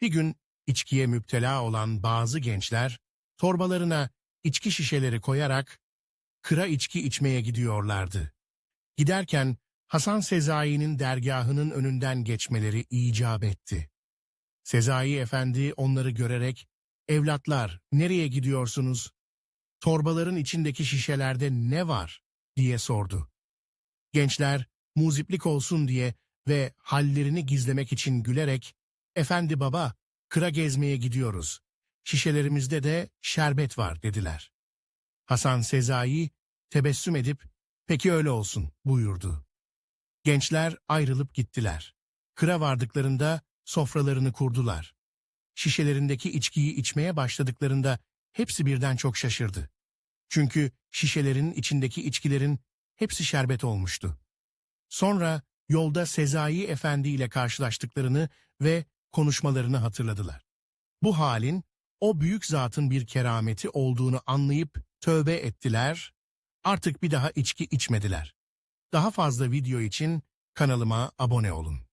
Bir gün içkiye müptela olan bazı gençler torbalarına içki şişeleri koyarak kıra içki içmeye gidiyorlardı. Giderken Hasan Sezai'nin dergahının önünden geçmeleri icap etti. Sezai Efendi onları görerek, ''Evlatlar, nereye gidiyorsunuz? Torbaların içindeki şişelerde ne var?'' diye sordu. Gençler, muziplik olsun diye ve hallerini gizlemek için gülerek, ''Efendi baba, kıra gezmeye gidiyoruz. Şişelerimizde de şerbet var.'' dediler. Hasan Sezai tebessüm edip, ''Peki öyle olsun.'' buyurdu. Gençler ayrılıp gittiler. Kıra vardıklarında sofralarını kurdular. Şişelerindeki içkiyi içmeye başladıklarında hepsi birden çok şaşırdı. Çünkü şişelerin içindeki içkilerin hepsi şerbet olmuştu. Sonra yolda Sezai Efendi ile karşılaştıklarını ve konuşmalarını hatırladılar. Bu halin o büyük zatın bir kerameti olduğunu anlayıp tövbe ettiler, artık bir daha içki içmediler. Daha fazla video için kanalıma abone olun.